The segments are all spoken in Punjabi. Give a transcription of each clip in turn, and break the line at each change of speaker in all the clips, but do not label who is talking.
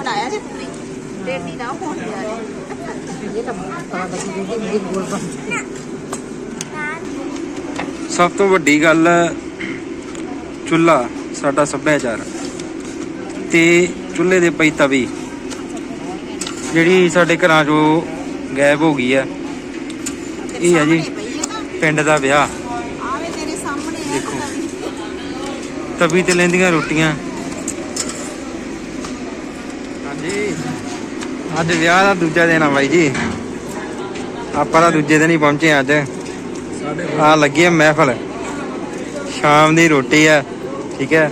ਬਣਾਇਆ ਜੇ ਪੂਰੀ ਟੇਡੀ ਨਾ ਹੋਣ ਦਿਆ ਜੇ।
ਇਹ ਤਾਂ ਪਤਾ ਲੱਗੀ ਕਿ ਇਹ ਗੋਲ ਬਣ
ਸਭ ਤੋਂ ਵੱਡੀ ਗੱਲ ਚੁੱਲ੍ਹਾ ਸਾਡਾ ਸੱਭਿਆਚਾਰ। ਤੇ ਚੁੱਲ੍ਹੇ ਦੇ ਪਈ ਤਵੀ ਜਿਹੜੀ ਸਾਡੇ ਘਰਾਂ 'ਚੋਂ ਗਾਇਬ ਹੋ ਗਈ ਹੈ ਇਹ ਹੈ ਜੀ ਪਿੰਡ ਦਾ ਵਿਆਹ।
ਆਵੇ ਤੇਰੇ ਸਾਹਮਣੇ ਆ।
ਦੇਖੋ। ਤਵੀ ਤੇ ਲੈਂਦੀਆਂ ਰੋਟੀਆਂ। ਅੱਜ ਵਿਆਹ ਦਾ ਦੂਜਾ ਦਿਨ ਆ ਬਾਈ ਜੀ। ਆਪਾਂ ਤਾਂ ਦੂਜੇ ਦਿਨ ਹੀ ਪਹੁੰਚੇ ਅੱਜ। ਆ ਲੱਗੀ ਹੈ ਮਹਿਫਲ। ਸ਼ਾਮ ਦੀ ਰੋਟੀ ਆ ਠੀਕ ਹੈ।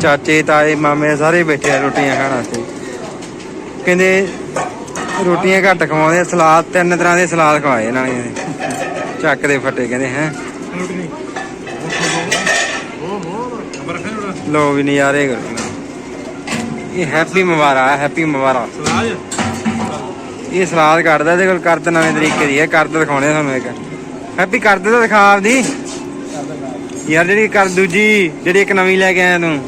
ਚਾਚੇ ਤਾਏ ਮਾਮੇ ਸਾਰੇ ਬੈਠੇ ਆ ਰੋਟੀਆਂ ਖਾਣ ਵਾਸਤੇ। ਕਹਿੰਦੇ ਰੋਟੀਆਂ ਘੱਟ ਖਵਾਉਂਦੇ ਸਲਾਦ ਤਿੰਨ ਤਰ੍ਹਾਂ ਦੇ ਸਲਾਦ ਖਵਾਏ ਇਹਨਾਂ ਨੇ। ਚੱਕ ਦੇ ਫੱਟੇ ਕਹਿੰਦੇ ਹੈ। ਲੋ ਵੀ ਨਜ਼ਾਰੇ ਕਰਨਾ ਇਹ ਹੈਪੀ ਮੁਬਾਰਕ ਹੈਪੀ ਮੁਬਾਰਕ। ਇਹ ਸਲਾਦ ਕੱਢਦਾ ਇਹਦੇ ਕੋਲ ਕਰਦ ਨਵੇਂ ਤਰੀਕੇ ਦੀ ਹੈ ਕਰਦ ਦਿਖਾਉਣੇ ਤੁਹਾਨੂੰ ਇੱਕ। ਹੈਪੀ ਕਰਦ ਤਾਂ ਦਿਖਾ ਆਪਦੀ। ਯਾਰ ਜਿਹੜੀ ਕਰ ਦੂਜੀ ਜਿਹੜੀ ਇੱਕ ਨਵੀਂ ਲੈ ਕੇ ਆਇਆ ਤੂੰ।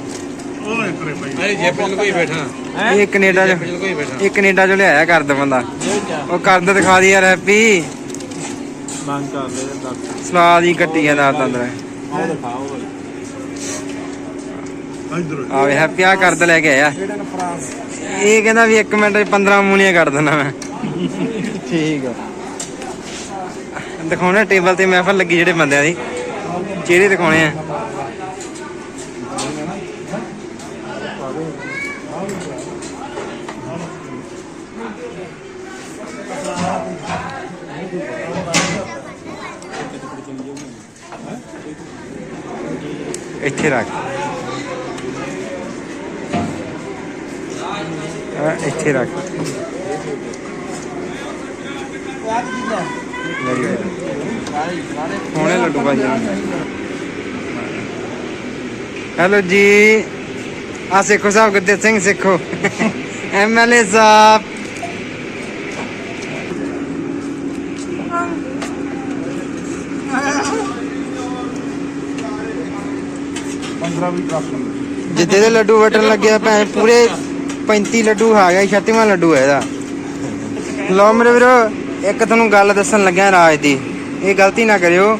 ਕੋਈ ਬੈਠਾ।
ਇਹ ਕੈਨੇਡਾ ਚ
ਵਿੱਚ ਕੋਈ ਬੈਠਾ।
ਇਹ ਕੈਨੇਡਾ ਚੋਂ ਲਿਆਇਆ ਕਰਦ ਬੰਦਾ। ਉਹ ਕਰਦ ਦਿਖਾ ਦੀ ਯਾਰ ਹੈਪੀ
ਮੰਗ ਕਰਦੇ
ਸਲਾਦ ਹੀ ਕੱਟੀ ਜਾਂਦਾ ਅੰਦਰ।
ਦਿਖਾਓ ਇਧਰ
ਆਵੇ ਹੈਪੀ ਆ ਕਰਦ ਲੈ ਕੇ ਆਇਆ। ਇਹ ਕਹਿੰਦਾ ਵੀ 1 ਮਿੰਟ 'ਚ 15 ਮੂਲੀਆਂ ਕੱਢ ਦਿੰਦਾ ਮੈਂ। ਠੀਕ ਆ। ਦਿਖਾਉਣਾ ਟੇਬਲ ਤੇ ਮਹਿਫਲ ਲੱਗੀ ਜਿਹੜੇ ਬੰਦਿਆਂ ਦੀ। ਚਿਹਰੇ ਦਿਖਾਉਣੇ ਆ। ਇੱਥੇ ਰੱਖ। ਇੱਥੇ ਰੱਖ। ਹੁਣੇ ਲੱਡੂ ਭਾਜੀ ਹੈਲੋ ਜੀ। ਆ ਸਿੱਖੋ ਸਾਹਿਬ ਗੁਰਦੇਵ ਸਿੰਘ ਸਿੱਖੋ। ਐਮਐਲਏ ਸਾਹਿਬ। ਜਿੱਦੇ ਦੇ ਲੱਡੂ ਵਟਣ ਲੱਗਿਆ ਭੈਣ ਪੂਰੇ 35 ਲੱਡੂ ਆ ਗਿਆ 36ਵਾਂ ਲੱਡੂ ਹੈ ਇਹਦਾ। ਲਓ ਮੇਰੇ ਵੀਰੋ ਇੱਕ ਤੁਹਾਨੂੰ ਗੱਲ ਦੱਸਣ ਲੱਗਿਆ ਰਾਜ ਦੀ। ਇਹ ਗਲਤੀ ਨਾ ਕਰਿਓ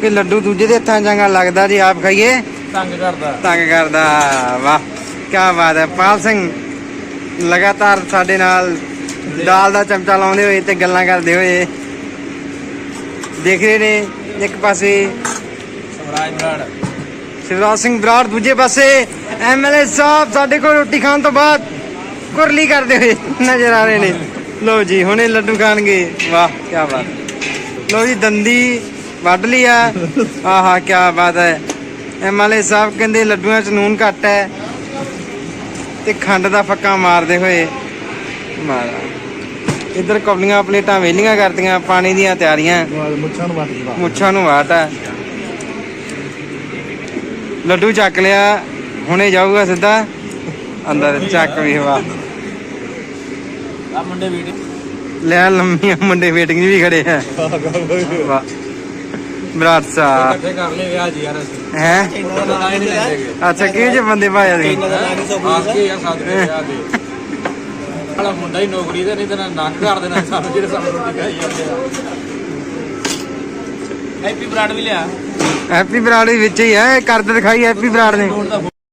ਕਿ ਲੱਡੂ ਦੂਜੇ ਦੇ ਹੱਥਾਂ ਚੰਗਾ ਲੱਗਦਾ ਜੀ ਆਪ ਖਾਈਏ।
ਤੰਗ ਕਰਦਾ।
ਤੰਗ ਕਰਦਾ ਵਾਹ ਕੀ ਬਾਤ ਹੈ। ਪਾਲ ਸਿੰਘ ਲਗਾਤਾਰ ਸਾਡੇ ਨਾਲ ਦਾਲ ਦਾ ਚਮਚਾ ਲਾਉਂਦੇ ਹੋਏ ਤੇ ਗੱਲਾਂ ਕਰਦੇ ਹੋਏ। ਦੇਖ ਰਹੇ ਨੇ ਇੱਕ ਪਾਸੇ
ਸਵਰਾਜ ਬਰਾੜ।
ਸ਼ਿਵਰਾਜ ਸਿੰਘ ਬਰਾੜ ਦੂਜੇ ਪਾਸੇ ਐਮਐਲਏ ਸਾਹਿਬ ਸਾਡੇ ਕੋਲ ਰੋਟੀ ਖਾਣ ਤੋਂ ਬਾਅਦ ਕੁਰਲੀ ਕਰਦੇ ਹੋਏ ਨਜ਼ਰ ਆ ਰਹੇ ਨੇ। ਲਓ ਜੀ ਹੁਣੇ ਲੱਡੂ ਖਾਣਗੇ। ਵਾਹ ਕੀ ਬਾਤ। ਲਓ ਜੀ ਦੰਦੀ ਵੱਢ ਲਈ ਆ। ਆਹਾ ਕੀ ਬਾਤ ਹੈ। ਐਮਐਲਏ ਸਾਹਿਬ ਕਹਿੰਦੇ ਲੱਡੂਆਂ 'ਚ ਨੂਨ ਘੱਟ ਹੈ ਤੇ ਖੰਡ ਦਾ ਫੱਕਾ ਮਾਰਦੇ ਹੋਏ। ਮਾਰਾ। ਇੱਧਰ ਕੌਲੀਆਂ ਪਲੇਟਾਂ ਵੇਲੀਆਂ ਕਰਤੀਆਂ ਪਾਣੀ ਦੀਆਂ ਤਿਆਰੀਆਂ।
ਮੁੱਛਾਂ ਨੂੰ ਵੱਟ
ਮੁੱਛਾਂ ਨੂੰ ਵਾਟ ਹੈ ਲੱਡੂ ਚੱਕ ਲਿਆ ਹੁਣੇ ਜਾਊਗਾ ਸਿੱਧਾ। ਅੰਦਰ ਚੱਕ ਵੀ ਹਵਾ
ਮੁੰਡੇ ਵੀਡੀਓ
ਲੈ ਲੰਮੀਆਂ ਮੁੰਡੇ ਵੇਟਿੰਗ 'ਚ ਵੀ ਖੜੇ ਆ। ਵਾਹ। ਬਰਾਤ ਸਾਹਿਬ
ਇਕੱਠੇ ਕਰ ਲਏ ਵਿਆਹ ਜੀ ਯਾਰ ਅਸੀਂ।
ਹੈ?
ਦਾ
ਅੱਛਾ ਕਿਹੋ ਜਿਹੇ ਬੰਦੇ ਭਾਇਆ ਦੇ
ਆਸ ਕੇ ਯਾਰ ਸਾਥ ਦੇ ਵਿਆਹ ਦੇ। ਵਾਲਾ ਮੁੰਡਾ ਹੀ ਨੌਕਰੀ ਤੇ ਨਹੀਂ ਤੇ ਨੱਕ ਕਰ ਦੇਣਾ ਸਾਨੂੰ ਜਿਹੜੇ ਸਾਨੂੰ ਰੋਟੀ ਖਾਈ ਜਾਂਦੇ ਆ। ਹੈਪੀ ਬਰਾੜ ਵੀ ਲਿਆ।
ਹੈਪੀ ਬਰਾੜ ਵੀ ਵਿੱਚ ਹੀ ਹੈ ਕਰਦ ਦਿਖਾਈ ਹੈਪੀ ਬਰਾੜ ਨੇ।